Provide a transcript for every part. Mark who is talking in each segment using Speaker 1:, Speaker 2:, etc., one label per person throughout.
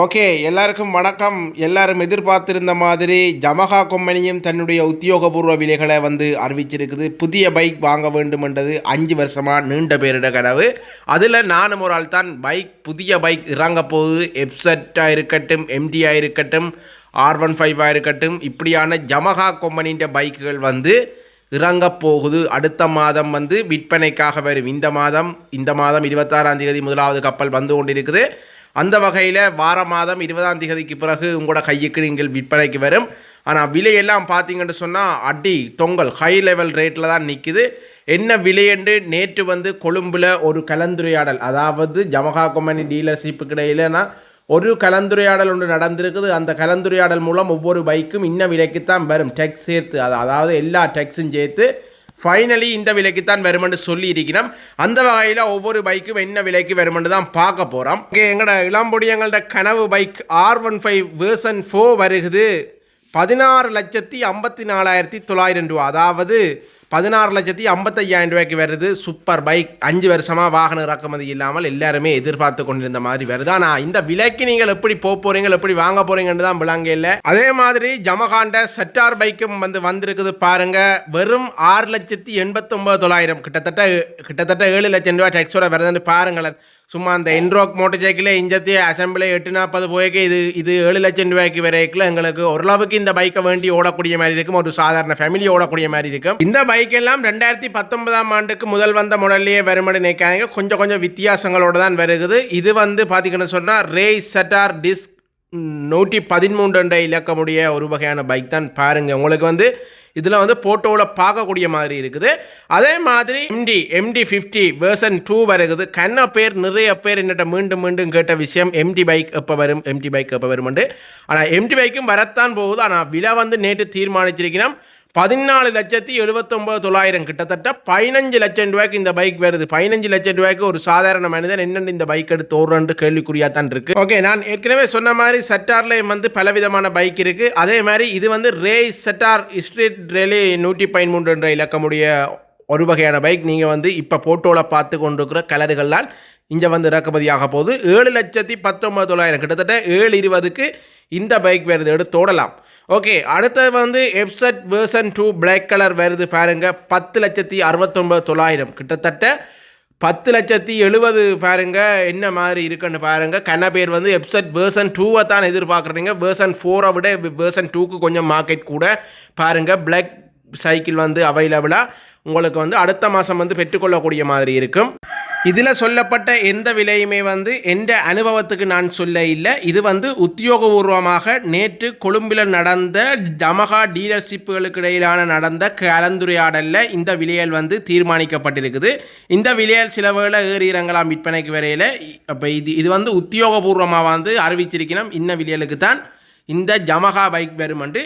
Speaker 1: Okay எல்லாருக்கும் வணக்கம். எல்லாரும் எதிர்பார்த்திருந்த மாதிரி ஜமகா கொம்பனியும் தன்னுடைய உத்தியோகபூர்வ விலைகளை வந்து அறிவிச்சிருக்குது. புதிய பைக் வாங்க வேண்டும் என்றது அஞ்சு வருஷமாக நீண்ட பேரிட கனவு. அதில் நானும் ஒரு ஆள் தான் பைக் புதிய பைக் இறங்க போகுது. எப்செட்டாக இருக்கட்டும் எம்டியாக இருக்கட்டும் ஆர் ஒன் ஃபைவாக இருக்கட்டும் இப்படியான ஜமகா கம்பெனின்ற பைக்குகள் வந்து இறங்க போகுது. அடுத்த மாதம் வந்து விற்பனைக்காக வரும். இந்த மாதம் இந்த மாதம் இருபத்தாறாம் தேதி முதலாவது கப்பல் வந்து கொண்டிருக்குது. அந்த வகையில் வார மாதம் இருபதாம் தேதிக்கு பிறகு உங்களோட கையுக்கு நீங்கள் விற்பனைக்கு வரும். ஆனால் விலையெல்லாம் பார்த்தீங்கன்னு சொன்னால் அடி தொங்கல் ஹை லெவல் ரேட்டில் தான் நிற்குது என்ன விலை என்று நேற்று வந்து கொழும்பில் ஒரு கலந்துரையாடல் அதாவது ஜமகா கம்பெனி டீலர்ஷிப்புக்கு இடையிலனா ஒரு கலந்துரையாடல் ஒன்று நடந்திருக்குது. அந்த கலந்துரையாடல் மூலம் ஒவ்வொரு பைக்கும் இன்ன விலைக்கு தான் வரும். டெக்ஸ் சேர்த்து அதாவது எல்லா டெக்ஸும் சேர்த்து ஃபைனலி இந்த விலைக்கு தான் வருமென்று சொல்லி இருக்கிறோம் அந்த வகையில் ஒவ்வொரு பைக்கும் என்ன விலைக்கு வருமென்று தான் பார்க்க போகிறோம் இங்கே எங்களோட இளம்பொடி எங்களோட கனவு bike R one five version four வருகுது. பதினாறு லட்சத்தி ஐம்பத்தி நாலாயிரத்தி தொள்ளாயிரம் ரூபா. அதாவது பதினாறு லட்சத்தி ஐம்பத்தையாயிரம் ரூபாய்க்கு வருது. சூப்பர் பைக் அஞ்சு வருஷமாக வாகன இறக்குமதி இல்லாமல் எல்லாருமே எதிர்பார்த்து கொண்டிருந்த மாதிரி வருது. ஆனால் இந்த விலைக்கு நீங்கள் எப்படி போக போகிறீங்க எப்படி வாங்க போகிறீங்கன்னு தான் விளங்க இல்லை. அதே மாதிரி ஜமகாண்ட செட்டார் பைக்கும் வந்து வந்திருக்குது பாருங்க. வெறும் ஆறு லட்சத்தி எண்பத்தொம்பது தொள்ளாயிரம். கிட்டத்தட்ட கிட்டத்தட்ட ஏழு லட்சம் ரூபாய் டேக்ஸோட வருதுன்னு பாருங்களேன். சும்மா அந்த இன்ரோக் மோட்டர் சைக்கிளே இஞ்சத்தி அசம்பிளி எட்டு நாற்பது போய்க்கு இது இது ஏழு லட்சம் ரூபாய்க்கு வரைக்கும் எங்களுக்கு ஓரளவுக்கு இந்த பைக்கை வேண்டி ஓடக்கூடிய மாதிரி இருக்கும். ஒரு சாதாரண ஃபேமிலி ஓடக்கூடிய மாதிரி இருக்கும். இந்த பைக் எல்லாம் ரெண்டாயிரத்தி பத்தொன்பதாம் ஆண்டுக்கு முதல் வந்த முடல்லையே வருமானு நினைக்காங்க கொஞ்சம் கொஞ்சம் வித்தியாசங்களோட தான் வருகுது. இது வந்து பார்த்தீங்கன்னு சொன்னால் ரேஸ் செட்டார் டிஸ்க் நூற்றி பதிமூன்று என்ற இலக்கமுடைய ஒரு வகையான பைக் தான். பாருங்கள் உங்களுக்கு வந்து இதில் வந்து போட்டோவில் பார்க்கக்கூடிய மாதிரி இருக்குது. அதே மாதிரி MT MT fifty version two வருகுது. கண்ண பேர் நிறைய பேர் என்னட்ட மீண்டும் மீண்டும் கேட்ட விஷயம் எம்டி பைக் எப்போ வரும் எம்டி பைக் எப்போ வரும்ண்டு. ஆனால் எம்டி பைக்கும் வரத்தான் போகுது. ஆனால் விலை வந்து நேற்று தீர்மானிச்சிருக்கிறோம். பதினாலு லட்சத்தி எழுபத்தொம்பது தொள்ளாயிரம். கிட்டத்தட்ட பதினஞ்சு லட்சம் ரூபாய்க்கு இந்த பைக் வருது. பதினஞ்சு லட்சம் ரூபாய்க்கு ஒரு சாதாரண மனிதன் என்னென்ன இந்த பைக் எடுத்து ஓடுறன்ட்டு கேள்விக்குறியா தான் இருக்கு. ஓகே நான் ஏற்கனவே சொன்ன மாதிரி செட்டார்லேயும் வந்து பலவிதமான பைக் இருக்கு. அதே மாதிரி இது வந்து ரே செட்டார் ஸ்ட்ரீட் ரேலி நூற்றி பதிமூன்று என்ற இலக்கமுடைய ஒரு வகையான பைக். நீங்கள் வந்து இப்போ போட்டோவில் பார்த்து கொண்டிருக்கிற கலர்கள்லாம் இங்கே வந்து இறக்குமதியாக போகுது. ஏழு லட்சத்தி பத்தொம்பது தொள்ளாயிரம். கிட்டத்தட்ட ஏழு இருபதுக்கு இந்த பைக் வருது. எடுத்து ஓடலாம். ஓகே அடுத்தது வந்து எப்செட் வேர்சன் டூ பிளாக் கலர் வருது பாருங்கள் பத்து லட்சத்தி அறுபத்தொம்பது தொள்ளாயிரம். கிட்டத்தட்ட பத்து லட்சத்தி எழுபது பாருங்க என்ன மாதிரி இருக்குன்னு பாருங்கள் கண்ண பேர் வந்து எப்செட் வேர்சன் டூவை தான் எதிர்பார்க்குறீங்க. வேர்சன் ஃபோரை விட வேர்சன் டூக்கு கொஞ்சம் மார்க்கெட் கூட பாருங்கள் பிளாக் சைக்கிள் வந்து அவைலபிளாக உங்களுக்கு வந்து அடுத்த மாதம் வந்து பெற்றுக்கொள்ளக்கூடிய மாதிரி இருக்கும். இதில் சொல்லப்பட்ட எந்த விலையுமே வந்து எந்த அனுபவத்துக்கு நான் சொல்ல இல்லை. இது வந்து உத்தியோகபூர்வமாக நேற்று கொழும்பில் நடந்த டமகா டீலர்ஷிப்புகளுக்கு இடையிலான நடந்த கலந்துரையாடலில் இந்த விலையல் வந்து தீர்மானிக்கப்பட்டிருக்குது. இந்த விலையல் சில வேளை ஏறி இறங்கலாம் விற்பனைக்கு வரையில். அப்போ இது இது வந்து உத்தியோகபூர்வமாக வந்து அறிவிச்சிருக்கணும். இன்ன விலையலுக்கு தான் இந்த ஜமகா பைக் வருமென்று.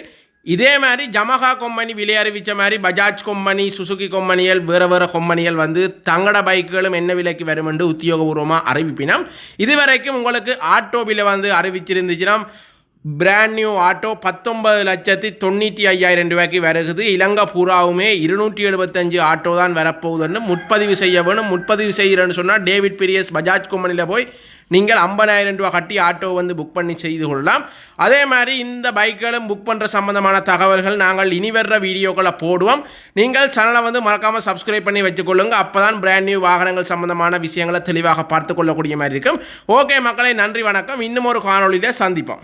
Speaker 1: இதே மாதிரி ஜமகா கொம்பனி விலை அறிவித்த மாதிரி பஜாஜ் கொம்பனி சுசுகி கொம்பனிகள் வேறு வேறு கொம்பனிகள் வந்து தங்கட பைக்குகளும் என்ன விலைக்கு வரும் என்று உத்தியோகபூர்வமாக அறிவிப்பினோம். இதுவரைக்கும் உங்களுக்கு ஆட்டோவில் வந்து அறிவிச்சிருந்துச்சுன்னா பிராண்ட் நியூ ஆட்டோ பத்தொன்பது லட்சத்தி தொண்ணூற்றி ஐயாயிரம் ரூபாய்க்கு வருகுது. இலங்கை பூராவுமே இருநூற்றி எழுபத்தஞ்சு ஆட்டோ தான் வரப்போகுதுன்னு முற்பதிவு செய்ய வேணும். முற்பதிவு செய்கிறேன்னு சொன்னால் டேவிட் பிரியஸ் பஜாஜ் கம்பெனியில் போய் நீங்கள் ஐம்பதாயிரம் ரூபா கட்டி ஆட்டோ வந்து புக் பண்ணி செய்து கொள்ளலாம். அதே மாதிரி இந்த பைக்குகளும் புக் பண்ணுற சம்மந்தமான தகவல்கள் நாங்கள் இனி வர்ற வீடியோக்களை போடுவோம். நீங்கள் சேனலை வந்து மறக்காமல் சப்ஸ்கிரைப் பண்ணி வச்சுக்கொள்ளுங்க. அப்போ தான் பிராண்ட் நியூ வாகனங்கள் சம்மந்தமான விஷயங்களை தெளிவாக பார்த்து கொள்ளக்கூடிய மாதிரி இருக்கும். ஓகே மக்களை நன்றி வணக்கம். இன்னும் ஒரு காணொலியில் சந்திப்போம்.